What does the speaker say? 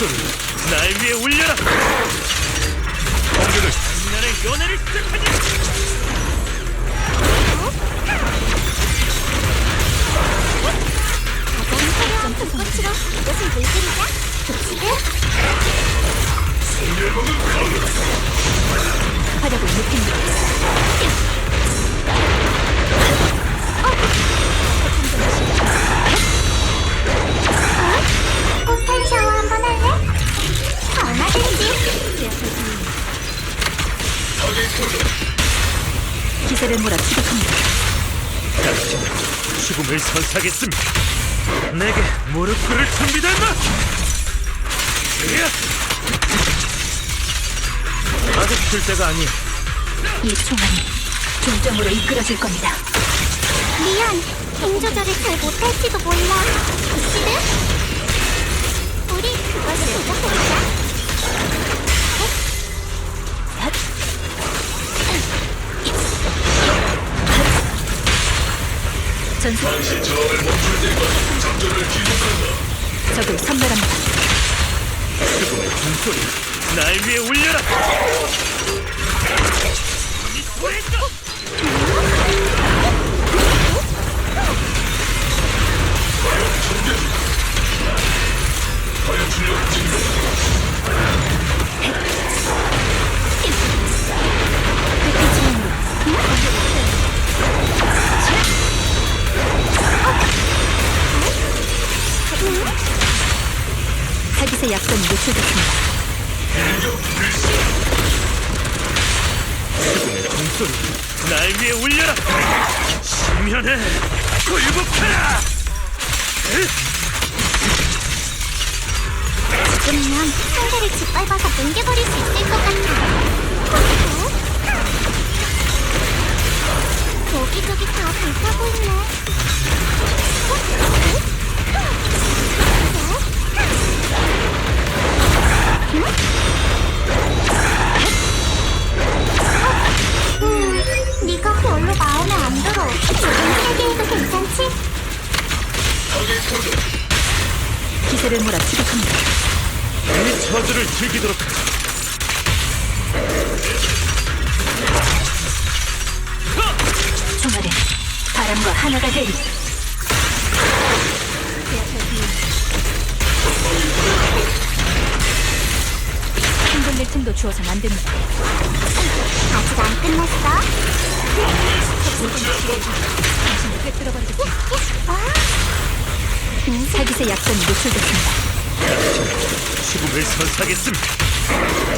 종소리 날 위해 울려라 공격을 장난의 연애를 시작하지 가장 화려한 불꽃으로 이것을 물들이자. 지금 화력을 높입니다. 기세를 몰아 추격합니다. 죽음을 선사하겠습니다 내게 무릎 꿇을 준비됐나? 으악! 아직 줄 때가 아니야 이 총알이 중점으로 이끌어질 겁니다. 미안, 힘 조절을 잘 못할지도 몰라. 구시드? 전투 적을 선멸합니다. 죽음의 종소리 날 위해 울려라 이 소리가 타깃의 약점이 노출됐습니다. 종소리 날 위해 울려라 심연에 굴복하라 지금이면 상대를 짓밟아서 뭉개버릴 수 있을 것 같아. 여기저기 다 불타고 있네. 기세를 몰아 추격합니다. 이 저주를 즐기도록 하자 총알은 바람과 하나가 되리. 흔들릴 틈도 주어선 안 됩니다. 아직 안 끝났어. 당신을 꿰뚫어버리겠습니다. 아, 타깃의 약점이 노출됐습니다. 죽음을 선사하겠습니다